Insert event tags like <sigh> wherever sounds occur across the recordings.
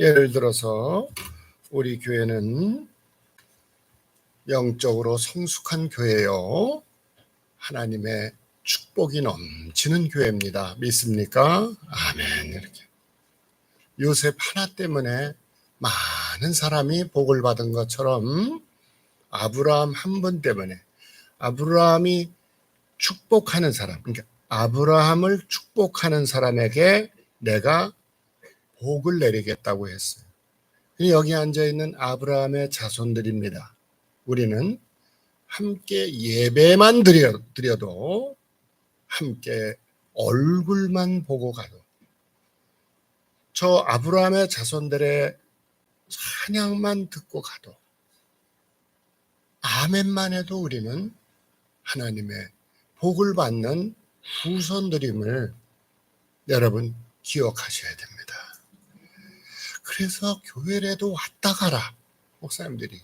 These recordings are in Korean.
예를 들어서 우리 교회는 영적으로 성숙한 교회요. 하나님의 축복이 넘치는 교회입니다. 믿습니까? 아멘. 이렇게. 요셉 하나 때문에 많은 사람이 복을 받은 것처럼 아브라함 한 분 때문에 아브라함이 축복하는 사람, 그러니까 아브라함을 축복하는 사람에게 내가 복을 내리겠다고 했어요. 여기 앉아 있는 아브라함의 자손들입니다. 우리는 함께 예배만 드려, 드려도 함께 얼굴만 보고 가도 저 아브라함의 자손들의 찬양만 듣고 가도 아멘만 해도 우리는 하나님의 복을 받는 후손들임을 여러분 기억하셔야 됩니다. 그래서 교회라도 왔다 가라 목사님들이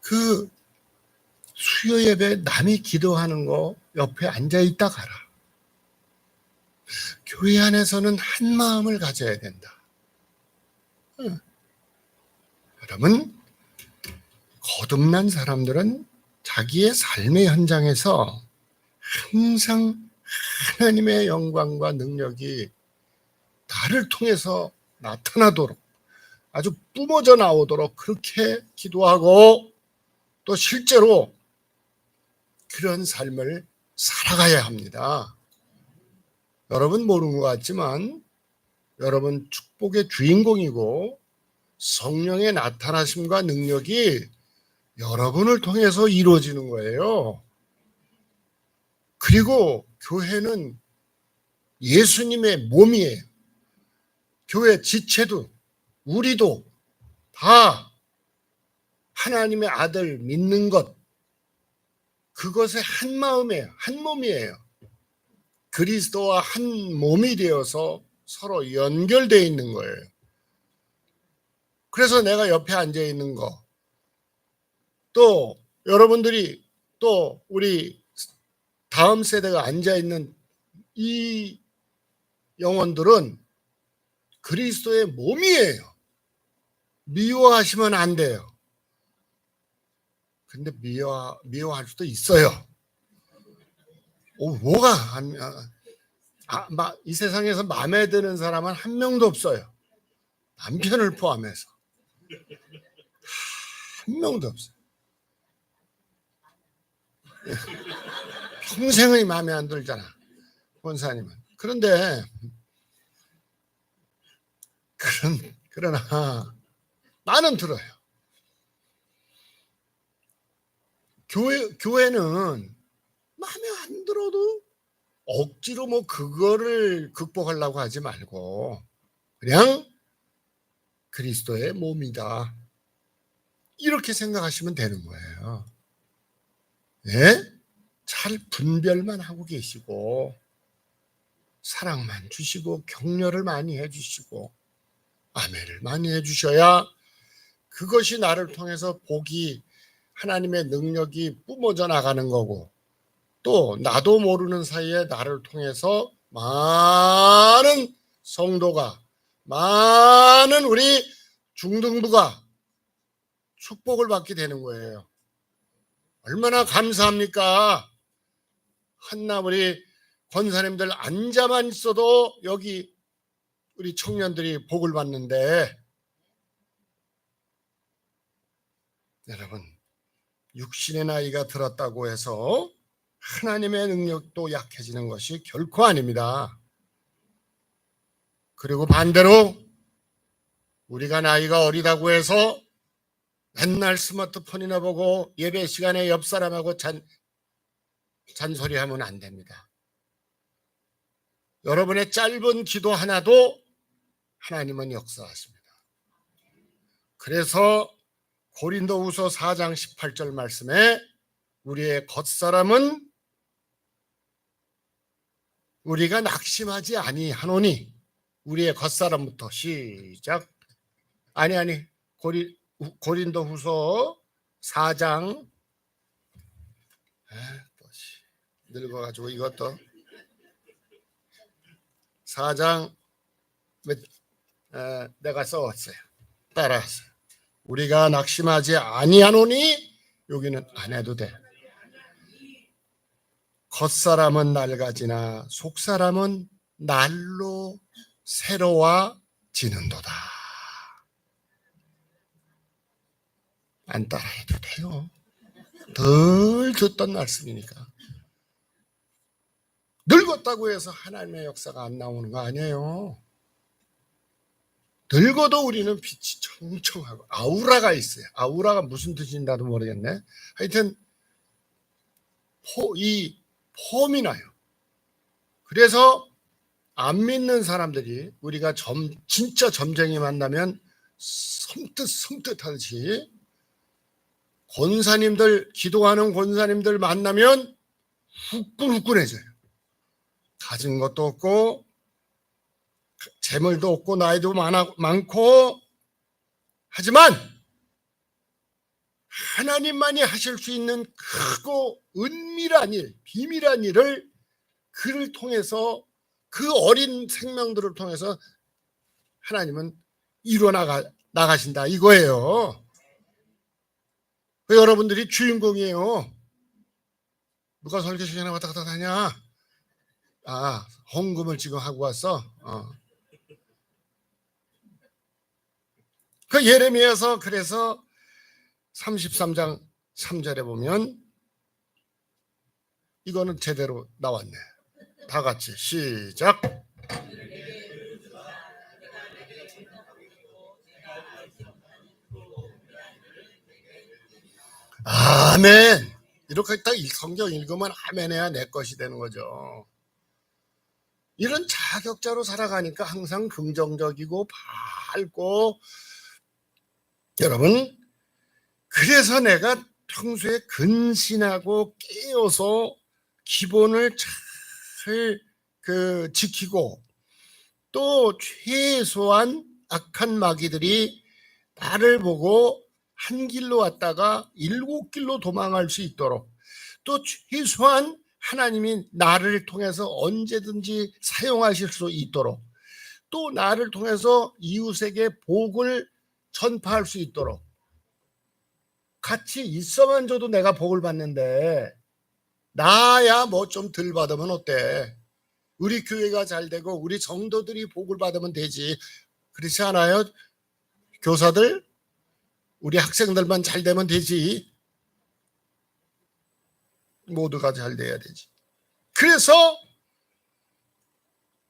그 수요 예배 남이 기도하는 거 옆에 앉아 있다 가라. 교회 안에서는 한 마음을 가져야 된다. 응. 여러분, 거듭난 사람들은 자기의 삶의 현장에서 항상 하나님의 영광과 능력이 나를 통해서 나타나도록 아주 뿜어져 나오도록 그렇게 기도하고 또 실제로 그런 삶을 살아가야 합니다. 여러분 모르는 것 같지만 여러분 축복의 주인공이고 성령의 나타나심과 능력이 여러분을 통해서 이루어지는 거예요. 그리고 교회는 예수님의 몸이에요. 교회 지체도 우리도 다 하나님의 아들 믿는 것 그것의 한 마음이에요. 한 몸이에요. 그리스도와 한 몸이 되어서 서로 연결되어 있는 거예요. 그래서 내가 옆에 앉아 있는 거, 또 여러분들이 또 우리 다음 세대가 앉아 있는 이 영혼들은 그리스도의 몸이에요. 미워하시면 안 돼요. 근데 미워 미워할 수도 있어요. 오, 뭐가 안, 아, 마, 이 세상에서 마음에 드는 사람은 한 명도 없어요. 남편을 포함해서 한 명도 없어요. 평생의 마음에 안 들잖아. 본사님은. 그런데 그런 그러나 나는 들어요. 교회 교회는 마음에 안 들어도 억지로 뭐 그거를 극복하려고 하지 말고 그냥 그리스도의 몸이다. 이렇게 생각하시면 되는 거예요. 예? 잘 분별만 하고 계시고 사랑만 주시고 격려를 많이 해주시고 아멘을 많이 해주셔야 그것이 나를 통해서 복이 하나님의 능력이 뿜어져 나가는 거고 또 나도 모르는 사이에 나를 통해서 많은 성도가 많은 우리 중등부가 축복을 받게 되는 거예요. 얼마나 감사합니까? 한나 우리 권사님들 앉아만 있어도 여기 우리 청년들이 복을 받는데 여러분 육신의 나이가 들었다고 해서 하나님의 능력도 약해지는 것이 결코 아닙니다. 그리고 반대로 우리가 나이가 어리다고 해서 맨날 스마트폰이나 보고 예배 시간에 옆 사람하고 잔, 잔소리하면 안 됩니다. 여러분의 짧은 기도 하나도 하나님은 역사하십니다. 그래서 고린도후서 4장 18절 말씀에 우리의 겉사람은 우리가 낙심하지 아니하노니 우리의 겉사람부터 시작. 아니 아니 고리, 고린도후서 4장. 늙어가지고 이것도. 4장 에, 내가 써왔어요. 따라하세요. 우리가 낙심하지 아니하노니 여기는 안 해도 돼. 겉사람은 낡아지나 속사람은 날로 새로워지는도다. 안 따라해도 돼요. 덜 듣던 말씀이니까. 늙었다고 해서 하나님의 역사가 안 나오는 거 아니에요. 늙어도 우리는 빛이 청청하고 아우라가 있어요. 아우라가 무슨 뜻인지 나도 모르겠네. 하여튼 포, 이 폼이 나요. 그래서 안 믿는 사람들이 우리가 점, 진짜 점쟁이 만나면 섬뜩 섬뜩하듯이 권사님들 기도하는 권사님들 만나면 후끈후끈해져요. 가진 것도 없고 재물도 없고 나이도 많아, 많고 하지만 하나님만이 하실 수 있는 크고 은밀한 일, 비밀한 일을 그를 통해서 그 어린 생명들을 통해서 하나님은 이루어 나가, 나가신다 이거예요. 그 여러분들이 주인공이에요. 누가 설교 시간에 왔다 갔다 다냐? 아, 헌금을 지금 하고 왔어. 어. 그 예레미야서 그래서 33장 3절에 보면 이거는 제대로 나왔네. 다 같이 시작. 아멘. 이렇게 딱이 성경 읽으면 아멘해야 내 것이 되는 거죠. 이런 자격자로 살아가니까 항상 긍정적이고 밝고 여러분 그래서 내가 평소에 근신하고 깨어서 기본을 잘 그 지키고 또 최소한 악한 마귀들이 나를 보고 한 길로 왔다가 일곱 길로 도망할 수 있도록 또 최소한 하나님이 나를 통해서 언제든지 사용하실 수 있도록 또 나를 통해서 이웃에게 복을 전파할 수 있도록 같이 있어만 줘도 내가 복을 받는데 나야 뭐 좀 덜 받으면 어때? 우리 교회가 잘 되고 우리 성도들이 복을 받으면 되지. 그렇지 않아요? 교사들 우리 학생들만 잘 되면 되지. 모두가 잘 돼야 되지. 그래서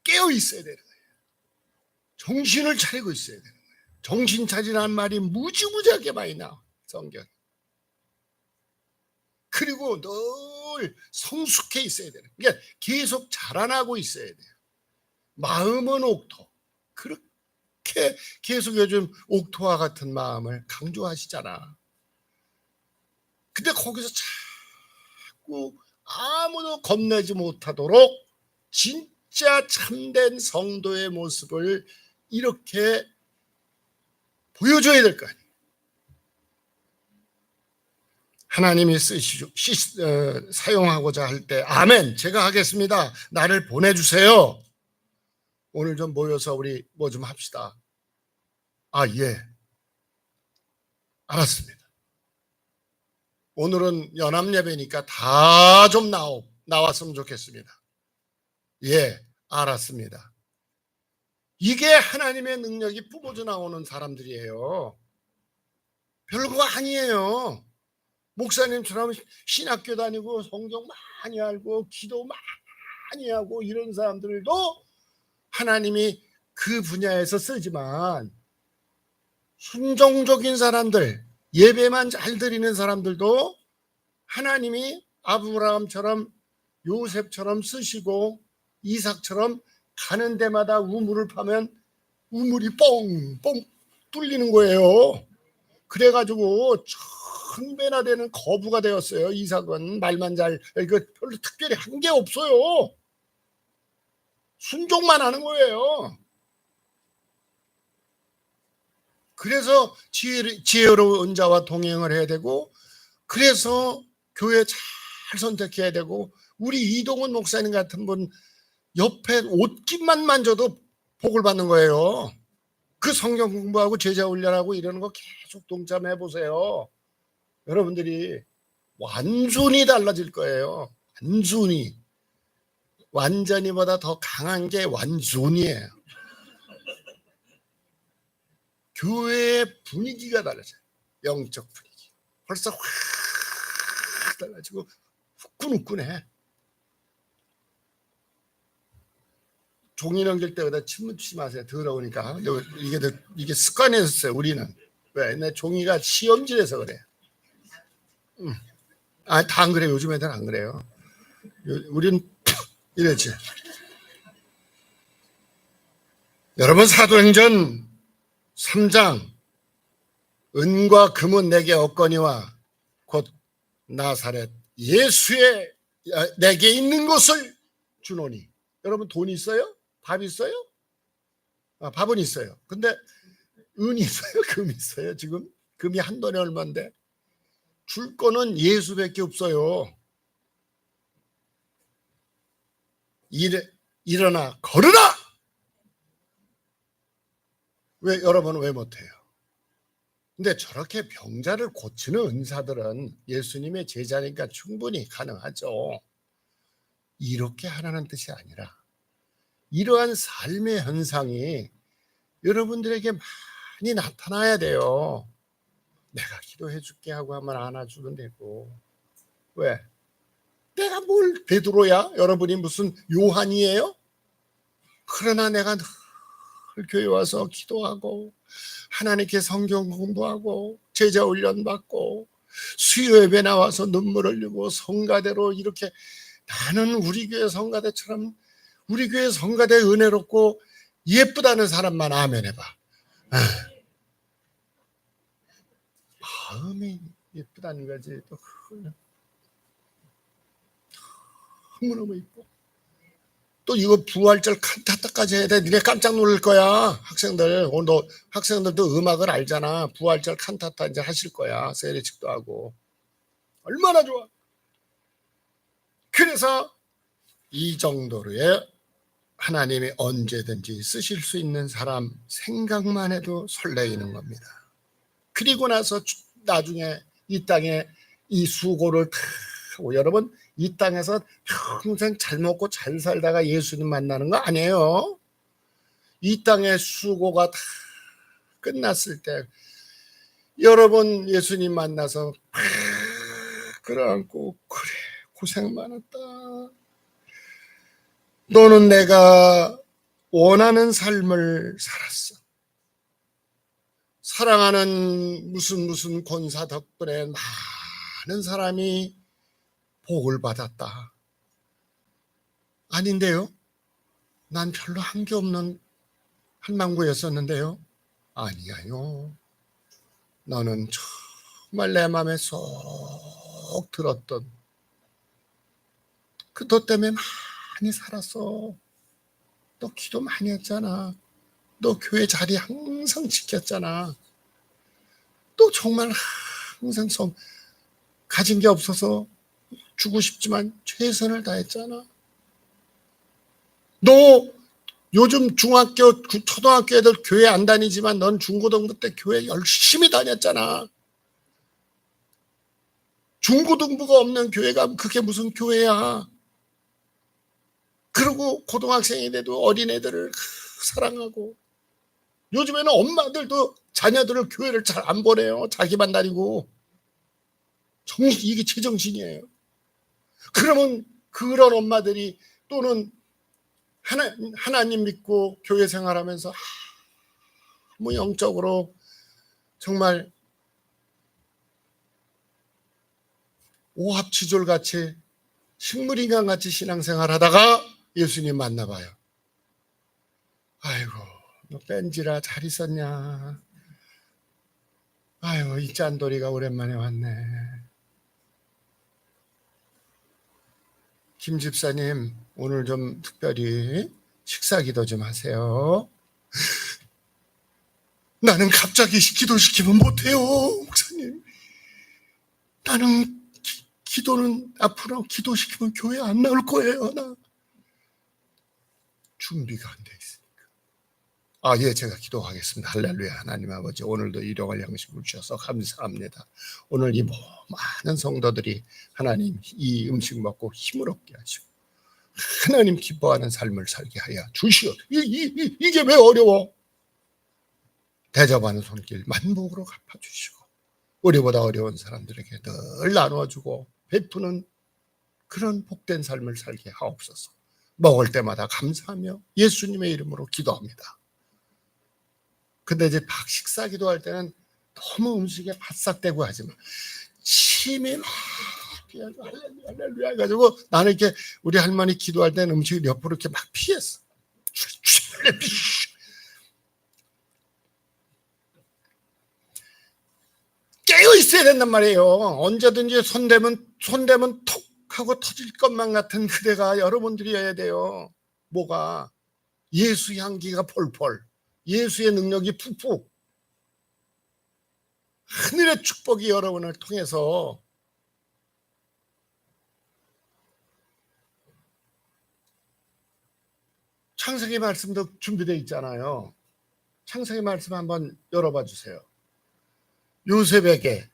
깨어 있어야 되는 거예요. 정신을 차리고 있어야 거예요. 정신 차리라는 말이 무지무지하게 많이 나와 성경. 그리고 늘 성숙해 있어야 되는. 그러니까 계속 자라나고 있어야 돼요. 마음은 옥토. 그렇게 계속 요즘 옥토와 같은 마음을 강조하시잖아. 근데 거기서 자꾸 아무도 겁내지 못하도록 진짜 참된 성도의 모습을 이렇게 보여줘야 될 거 아니에요. 하나님이 쓰시죠. 시, 어, 사용하고자 할 때, 아멘, 제가 하겠습니다. 나를 보내주세요. 오늘 좀 모여서 우리 뭐 좀 합시다. 아, 예. 알았습니다. 오늘은 연합예배니까 다 좀 나오, 나왔으면 좋겠습니다. 예, 알았습니다. 이게 하나님의 능력이 뿜어져 나오는 사람들이에요. 별거 아니에요. 목사님처럼 신학교 다니고 성경 많이 알고 기도 많이 하고 이런 사람들도 하나님이 그 분야에서 쓰지만 순종적인 사람들 예배만 잘 드리는 사람들도 하나님이 아브라함처럼 요셉처럼 쓰시고 이삭처럼 가는 데마다 우물을 파면 우물이 뻥뻥 뚫리는 거예요. 그래가지고 천 배나 되는 거부가 되었어요. 이삭은 말만 잘, 이거 별로 특별히 한 게 없어요. 순종만 하는 거예요. 그래서 지혜, 지혜 로운 자와 동행을 해야 되고, 그래서 교회 잘 선택해야 되고, 우리 이동훈 목사님 같은 분 옆에 옷깃만 만져도 복을 받는 거예요. 그 성경 공부하고 제자 훈련하고 이러는 거 계속 동참해 보세요. 여러분들이 완전히 달라질 거예요. 완전히. 완전히보다 더 강한 게 완전이에요. 교회의 분위기가 달라져요. 영적 분위기. 벌써 확 달라지고 후끈후끈해. 종이 넘길 때마다 침 묻지 마세요. 더러우니까. 이게 더- 이게 습관이었어요. 우리는 왜? 내 종이가 시험지에서 그래. 음. 아, 다 안 그래. 요즘 애들 안 그래요. 요- 우린 <coughs> 이랬지. 여러분 사도행전 3장 은과 금은 내게 없거니와 곧 나사렛 예수의 아, 내게 있는 것을 주노니 여러분 돈 있어요? 밥 있어요? 아, 밥은 있어요. 근데 은 있어요? <laughs> 금 있어요? 지금 금이 한 돈에 얼마인데 줄 거는 예수밖에 없어요. 일, 일어나 걸으라. 왜 여러분은 왜 못해요? 근데 저렇게 병자를 고치는 은사들은 예수님의 제자니까 충분히 가능하죠. 이렇게 하라는 뜻이 아니라 이러한 삶의 현상이 여러분들에게 많이 나타나야 돼요. 내가 기도해 줄게 하고 하면 안아주면 되고 왜? 내가 뭘 베드로야? 여러분이 무슨 요한이에요? 그러나 내가 늘 교회 와서 기도하고 하나님께 성경 공부하고 제자 훈련 받고 수요 예배 나와서 눈물 흘리고 성가대로 이렇게 나는 우리 교회 성가대처럼 우리 교회 성가대 은혜롭고 예쁘다는 사람만 아멘 해봐. 아. 마음이 예쁘다는 거지. 또 너무너무 이뻐. 또 이거 부활절 칸타타까지 해야 돼. 니네 깜짝 놀랄 거야. 학생들. 오늘 너 학생들도 음악을 알잖아. 부활절 칸타타 이제 하실 거야. 세례식도 하고. 얼마나 좋아. 그래서 이 정도로의 하나님이 언제든지 쓰실 수 있는 사람 생각만 해도 설레이는 겁니다. 그리고 나서 주- 나중에 이 땅에 이 수고를 다 여러분 이 땅에서 평생 잘 먹고 잘 살다가 예수님 만나는 거 아니에요. 이 땅의 수고가 다 끝났을 때 여러분 예수님 만나서 팍 끌어안고 그래 고생 많았다. 너는 내가 원하는 삶을 살았어. 사랑하는 무슨 무슨 권사 덕분에 많은 사람이 복을 받았다. 아닌데요? 난 별로 한 게 없는 한망구였었는데요. 아니야요. 너는 정말 내 마음에 쏙 들었던 그너 때문에 많이 살았어. 너 기도 많이 했잖아. 너 교회 자리 항상 지켰잖아. 또 정말 항상 성 가진 게 없어서 주고 싶지만 최선을 다했잖아. 너 요즘 중학교, 구- 초등학교 애들 교회 안 다니지만 넌 중고등부 때 교회 열심히 다녔잖아. 중고등부가 없는 교회가 그게 무슨 교회야. 그리고 고등학생이 돼도 어린애들을 사랑하고 요즘에는 엄마들도 자녀들을 교회를 잘 안 보내요. 자기만 다니고. 정신, 이게 제정신이에요. 그러면 그런 엄마들이 또는 하나, 하나님 믿고 교회 생활하면서 뭐 영적으로 정말 오합지졸 같이 식물인간 같이 신앙생활 하다가 예수님 만나봐요. 아이고, 너 뺀지라 잘 있었냐? 아이고, 이 짠돌이가 오랜만에 왔네. 김 집사님, 오늘 좀 특별히 식사 기도 좀 하세요. <laughs> 나는 갑자기 기도 시키면 못해요, 목사님. 나는 기, 기도는 앞으로 기도 시키면 교회 안 나올 거예요, 나. 준비가 안 돼 있으니까. 아, 예, 제가 기도하겠습니다. 할렐루야. 하나님 아버지, 오늘도 일용할 양식을 주셔서 감사합니다. 오늘 이 뭐- 많은 성도들이 하나님 이 음식 먹고 힘을 얻게 하시고, 하나님 기뻐하는 삶을 살게 하여 주시오. 이, 이, 이, 이게 왜 어려워? 대접하는 손길 만복으로 갚아주시고, 우리보다 어려운 사람들에게 늘 나누어주고, 베푸는 그런 복된 삶을 살게 하옵소서. 먹을 때마다 감사하며 예수님의 이름으로 기도합니다. 근데 이제 박 식사 기도할 때는 너무 음식에 바싹대고 하지 마. 침이 막 할렐루야 할렐루야 해가지고 나는 이렇게 우리 할머니 기도할 때는 음식을 옆으로 이렇게 막 피했어. 깨어 있어야 된단 말이에요. 언제든지 손대면 손대면 톡 하고 터질 것만 같은 그대가 여러분들이어야 돼요. 뭐가 예수 향기가 폴폴, 예수의 능력이 푹푹, 하늘의 축복이 여러분을 통해서 창세기 말씀도 준비되어 있잖아요. 창세기 말씀 한번 열어봐 주세요. 요셉에게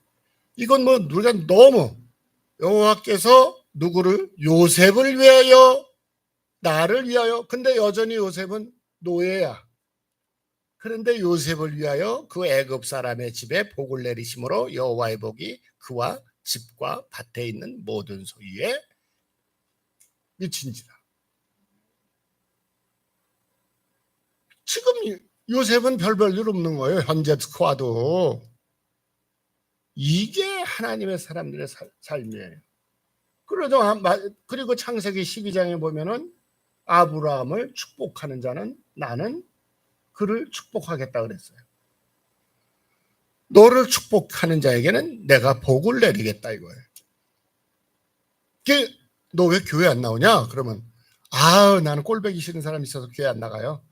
이건 뭐 우리가 너무 여호와께서 누구를 요셉을 위하여 나를 위하여 근데 여전히 요셉은 노예야. 그런데 요셉을 위하여 그 애굽 사람의 집에 복을 내리심으로 여호와의 복이 그와 집과 밭에 있는 모든 소유에 미친지라. 지금 요셉은 별 별 일 없는 거예요. 현재 스코어도. 이게 하나님의 사람들의 살- 삶이에요. 그러죠. 그리고 창세기 12장에 보면은 아브라함을 축복하는 자는 나는 그를 축복하겠다 그랬어요. 너를 축복하는 자에게는 내가 복을 내리겠다 이거예요. 너왜 교회 안 나오냐? 그러면 아유 나는 꼴배기 싫은 사람 있어서 교회 안 나가요.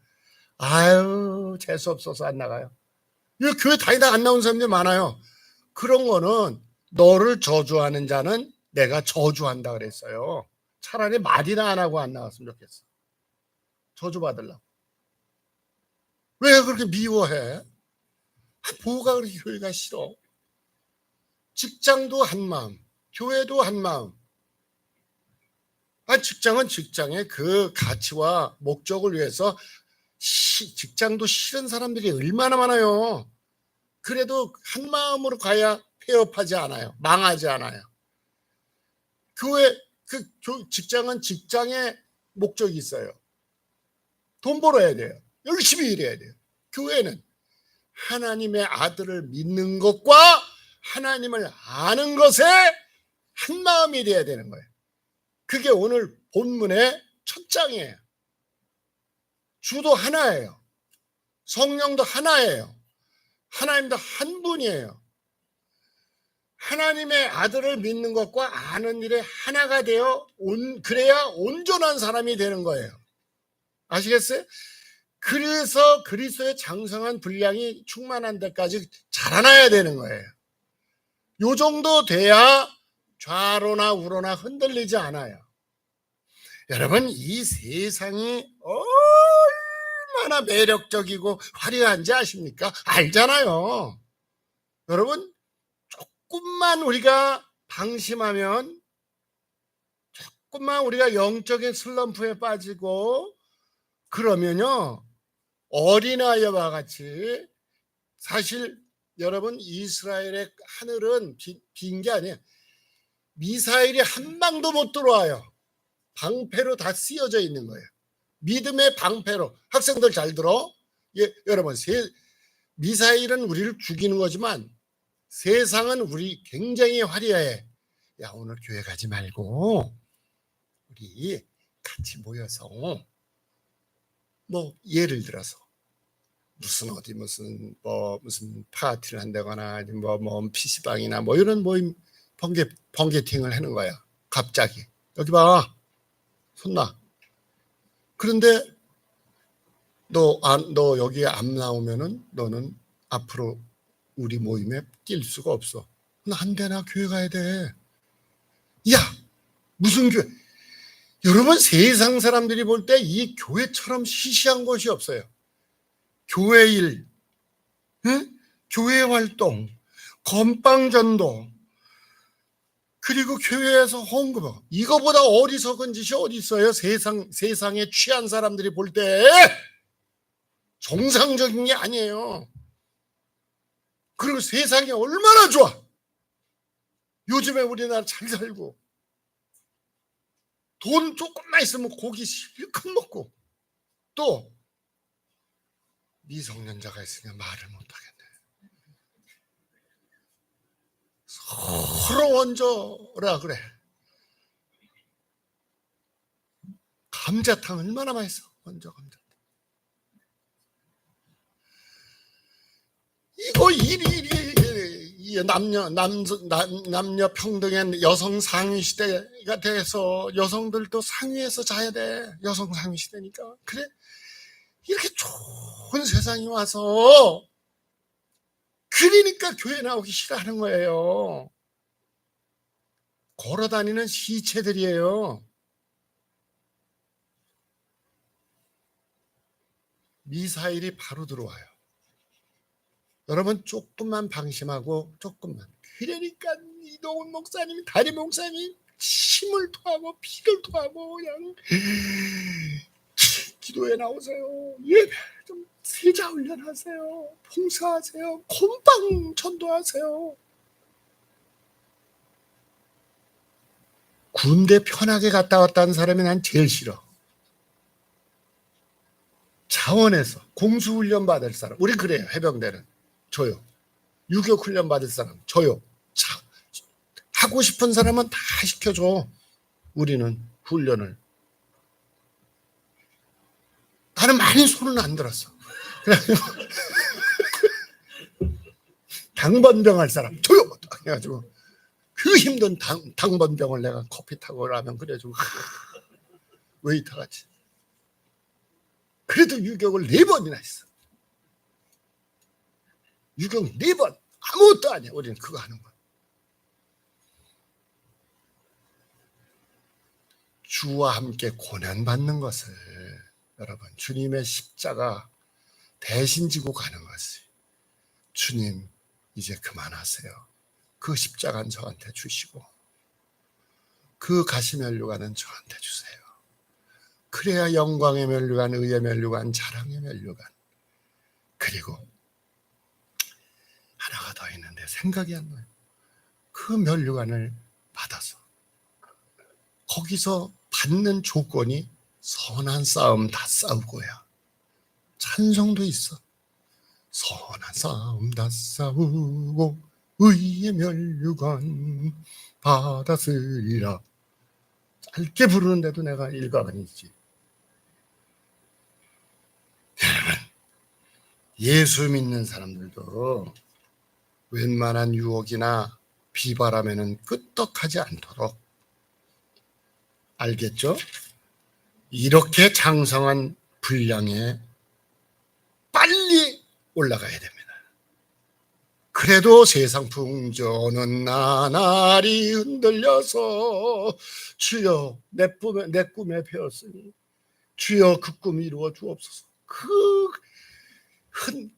아유 재수 없어서 안 나가요. 이 교회 다니다 안 나온 사람들이 많아요. 그런 거는 너를 저주하는 자는 내가 저주한다 그랬어요. 차라리 말이나 안 하고 안 나왔으면 좋겠어. 저주받으려고. 왜 그렇게 미워해? 아, 뭐가 그렇게 교회가 싫어? 직장도 한 마음, 교회도 한 마음. 아, 직장은 직장의 그 가치와 목적을 위해서 시- 직장도 싫은 사람들이 얼마나 많아요. 그래도 한 마음으로 가야 폐업하지 않아요. 망하지 않아요. 교회 그 교- 직장은 직장의 목적이 있어요. 돈 벌어야 돼요. 열심히 일해야 돼요. 교회는 하나님의 아들을 믿는 것과 하나님을 아는 것에 한 마음이 돼야 되는 거예요. 그게 오늘 본문의 첫 장이에요. 주도 하나예요. 성령도 하나예요. 하나님도 한 분이에요. 하나님의 아들을 믿는 것과 아는 일에 하나가 되어 온, 그래야 온전한 사람이 되는 거예요. 아시겠어요? 그래서 그리스도의 장성한 분량이 충만한 데까지 자라나야 되는 거예요. 요 정도 돼야 좌로나 우로나 흔들리지 않아요. 여러분, 이 세상이 얼마나 매력적이고 화려한지 아십니까? 알잖아요. 여러분, 조금만 우리가 방심하면, 조금만 우리가 영적인 슬럼프에 빠지고, 그러면요, 어린아이와 같이, 사실 여러분, 이스라엘의 하늘은 빈 게 아니에요. 미사일이 한 방도 못 들어와요. 방패로 다 쓰여져 있는 거예요. 믿음의 방패로. 학생들 잘 들어. 예, 여러분, 세, 미사일은 우리를 죽이는 거지만 세상은 우리 굉장히 화려해. 야, 오늘 교회 가지 말고 우리 같이 모여서 뭐 예를 들어서 무슨 어디 무슨 뭐 무슨 파티를 한다거나 뭐뭐 PC방이나 뭐 이런 모임 번개 번개팅을 하는 거야. 갑자기. 여기 봐. 손나. 그런데 너, 안, 너 여기에 안 나오면은 너는 앞으로 우리 모임에 낄 수가 없어. 난 대나 교회 가야 돼. 야, 무슨 교회? 여러분 세상 사람들이 볼 때 이 교회처럼 시시한 곳이 없어요. 교회 일, 응? 교회 활동, 건빵 전도, 그리고 교회에서 헌금. 이거보다 어리석은 짓이 어디 있어요? 세상 세상에 취한 사람들이 볼 때 정상적인 게 아니에요. 그리고 세상이 얼마나 좋아. 요즘에 우리나라 잘 살고 돈 조금만 있으면 고기 실컷 먹고 또 미성년자가 있으니까 말을 못하겠네. 서로 얹어라 그래. 감자탕 얼마나 맛있어. 얹어 감자. 이거 일이 일이 이 남녀 남, 남 남녀 평등의 여성 상위 시대가 돼서 여성들도 상위에서 자야 돼. 여성 상위 시대니까. 그래. 이렇게 좋은 세상이 와서 그러니까 교회 나오기 싫어하는 거예요. 걸어 다니는 시체들이에요. 미사일이 바로 들어와요. 여러분 조금만 방심하고 조금만. 그러니까 이동훈 목사님, 다리 목사님 침을 토하고 피를 토하고 그냥 기도에 나오세요. 예배 좀 세자 훈련하세요. 봉사하세요. 콤빵 전도하세요. 군대 편하게 갔다 왔다는 사람이 난 제일 싫어. 자원에서 공수훈련 받을 사람. 우리 그래요. 해병대는. 저요. 유교 훈련 받을 사람. 저요. 자, 하고 싶은 사람은 다 시켜줘. 우리는 훈련을. 나는 많이 손은 안 들었어. <laughs> 당번병 할 사람 저요 해가지고 그 힘든 당, 당번병을 내가 커피 타고 라면 끓여주고 <laughs> 웨이터 같이 그래도 유격을 네 번이나 했어 유격 네번 아무것도 아니야 우리는 그거 하는 거야 주와 함께 고난 받는 것을 여러분 주님의 십자가 대신 지고 가는 것이 주님 이제 그만하세요. 그 십자가는 저한테 주시고 그 가시 면류관은 저한테 주세요. 그래야 영광의 면류관, 의의 면류관, 자랑의 면류관 그리고 하나가 더 있는데 생각이 안 나요. 그 면류관을 받아서 거기서 받는 조건이 선한 싸움 다 싸우고야. 찬송도 있어. 선한 싸움 다 싸우고 의의 멸류관 받았으리라. 짧게 부르는데도 내가 일가견이지. 여러분, 예수 믿는 사람들도 웬만한 유혹이나 비바람에는 끄떡하지 않도록 알겠죠? 이렇게 장성한 분량에 빨리 올라가야 됩니다. 그래도 세상 풍조는 나날이 흔들려서 주여 내 꿈에, 내 꿈에 배웠으니 주여 그 꿈 이루어 주옵소서. 그 흔,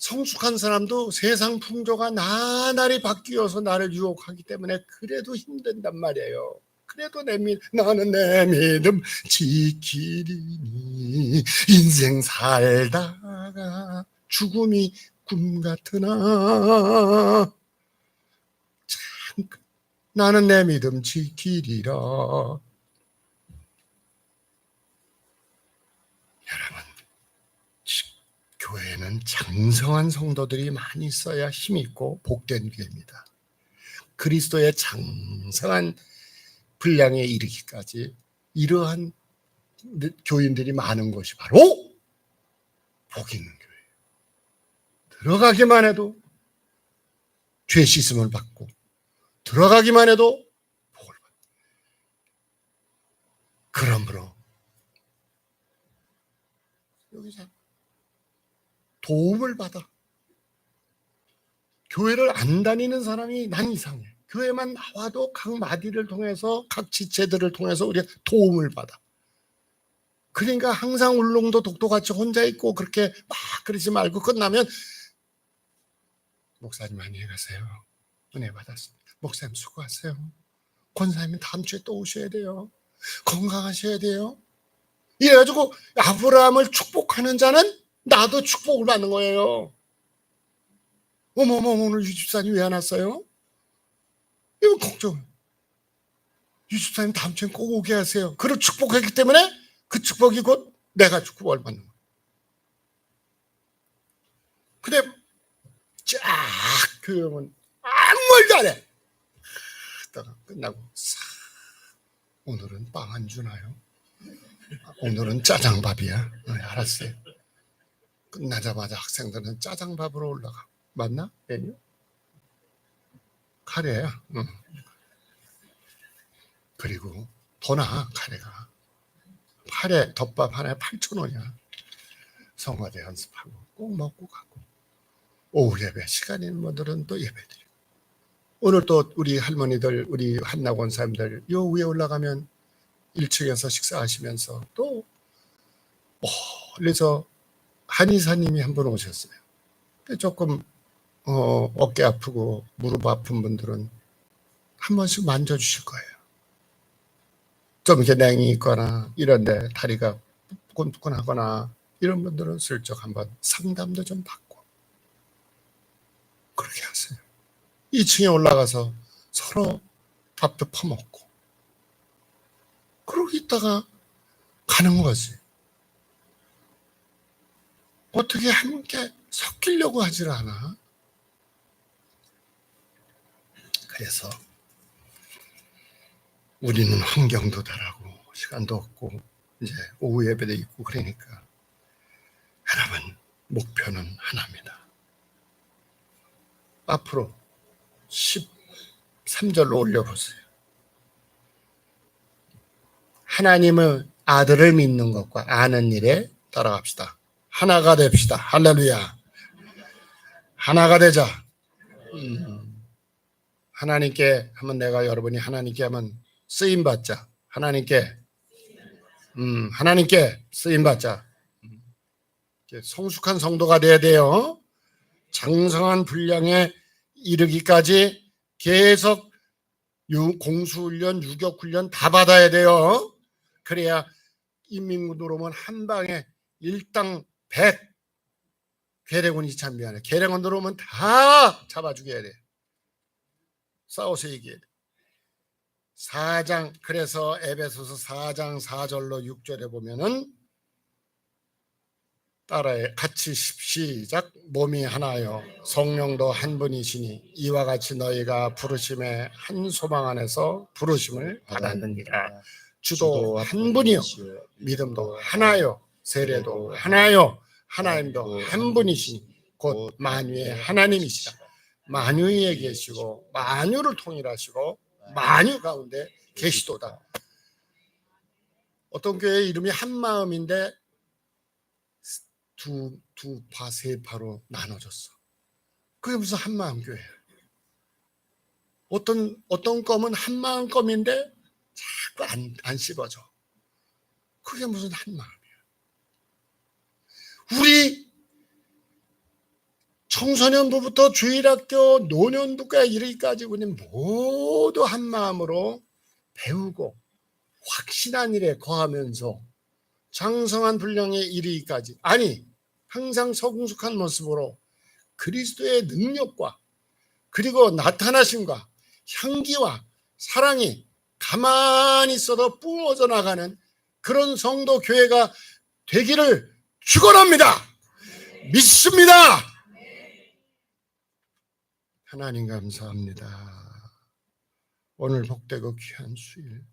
성숙한 사람도 세상 풍조가 나날이 바뀌어서 나를 유혹하기 때문에 그래도 힘든단 말이에요. 그래도 내 믿, 나는 내 믿음 지키리니 인생 살다가 죽음이 꿈 같으나 참 나는 내 믿음 지키리라 여러분 교회는 장성한 성도들이 많이 있어야 힘이 있고 복된 교회입니다 그리스도의 장성한 분량에 이르기까지 이러한 교인들이 많은 것이 바로 복 있는 교회예요. 들어가기만 해도 죄 씻음을 받고 들어가기만 해도 복을 받고 그러므로 여기서 도움을 받아 교회를 안 다니는 사람이 난 이상해. 교회만 나와도 각 마디를 통해서 각 지체들을 통해서 우리가 도움을 받아. 그러니까 항상 울릉도 독도같이 혼자 있고 그렇게 막 그러지 말고 끝나면 목사님 안녕히 가세요. 은혜 받았습니다. 목사님 수고하세요. 권사님 다음 주에 또 오셔야 돼요. 건강하셔야 돼요. 이래가지고 아브라함을 축복하는 자는 나도 축복을 받는 거예요. 어머머 오늘 유집사님 왜 안 왔어요? 이거 걱정. 유집사님 다음 주엔 꼭 오게 하세요. 그를 축복했기 때문에 그 축복이 곧 내가 축복을 받는 거야. 근데 쫙 교육은 아무 말도 안 해. 그다가 끝나고 싹 오늘은 빵 안 주나요? 아, 오늘은 짜장밥이야. 네, 알았어요. 끝나자마자 학생들은 짜장밥으로 올라가. 맞나? 메뉴? 카레야. 응. 그리고 더 나아 카레가. 카레 덮밥 하나에 8천 원이야. 성화대 연습하고 꼭 먹고 가고. 오후 예배 시간 있는 분들은 또 예배 드리고. 오늘 또 우리 할머니들, 우리 한나원 사람들 요 위에 올라가면 1층에서 식사하시면서 또 멀리서 한의사님이 한 분 오셨어요. 조금 어, 어깨 아프고 무릎 아픈 분들은 한 번씩 만져주실 거예요. 좀 이렇게 냉이 있거나 이런데 다리가 끈끈하거나 이런 분들은 슬쩍 한번 상담도 좀 받고 그렇게 하세요. 2층에 올라가서 서로 밥도 퍼먹고 그러고 있다가 가는 거지. 어떻게 함께 섞이려고 하질 않아. 그래서 우리는 환경도 다르고 시간도 없고 이제 오후 예배도 있고 그러니까 여러분 목표는 하나입니다. 앞으로 13절로 올려보세요. 하나님의 아들을 믿는 것과 아는 일에 따라갑시다. 하나가 됩시다. 할렐루야. 하나가 되자. 음, 하나님께 하면 내가 여러분이 하나님께 하면 쓰임 받자. 하나님께 음, 하나님께 쓰임 받자. 성숙한 성도가 돼야 돼요. 장성한 분량에 이르기까지 계속 유- 공수훈련, 유격훈련 다 받아야 돼요. 그래야 인민군으로 오면 한 방에 일당 100 괴뢰군이 참 미안해. 괴뢰군 들어오면 다 잡아 죽여야 돼. 싸워서 얘기해. 4장 그래서 에베소서 4장 4절로 6절에 보면은 따라해. 같이 시- 시작. 몸이 하나요. 성령도 한 분이시니 이와 같이 너희가 부르심의 한 소망 안에서 부르심을 받았느니라. 주도 한 분이요. 믿음도 하나요 세례도 하나요? 하나님도 한 분이시니 곧 만유의 하나님이시라 만유에 계시고 만유를 통일하시고 만유 가운데 계시도다. 어떤 교회 이름이 한 마음인데 두, 두 파, 세 파로 나눠졌어. 그게 무슨 한마음 교회야. 어떤, 어떤 껌은 한마음 껌인데 자꾸 안, 안 씹어져. 그게 무슨 한마음이야. 우리 청소년부부터 주일학교, 노년도까지 이르기까지 우리는 모두 한 마음으로 배우고 확신한 일에 거하면서 장성한 분량에 이르기까지 아니 항상 성숙한 모습으로 그리스도의 능력과 그리고 나타나심과 향기와 사랑이 가만히 있어도 뿜어져 나가는 그런 성도 교회가 되기를 축원합니다. 믿습니다. 하나님 감사합니다. 오늘 복되고 귀한 수일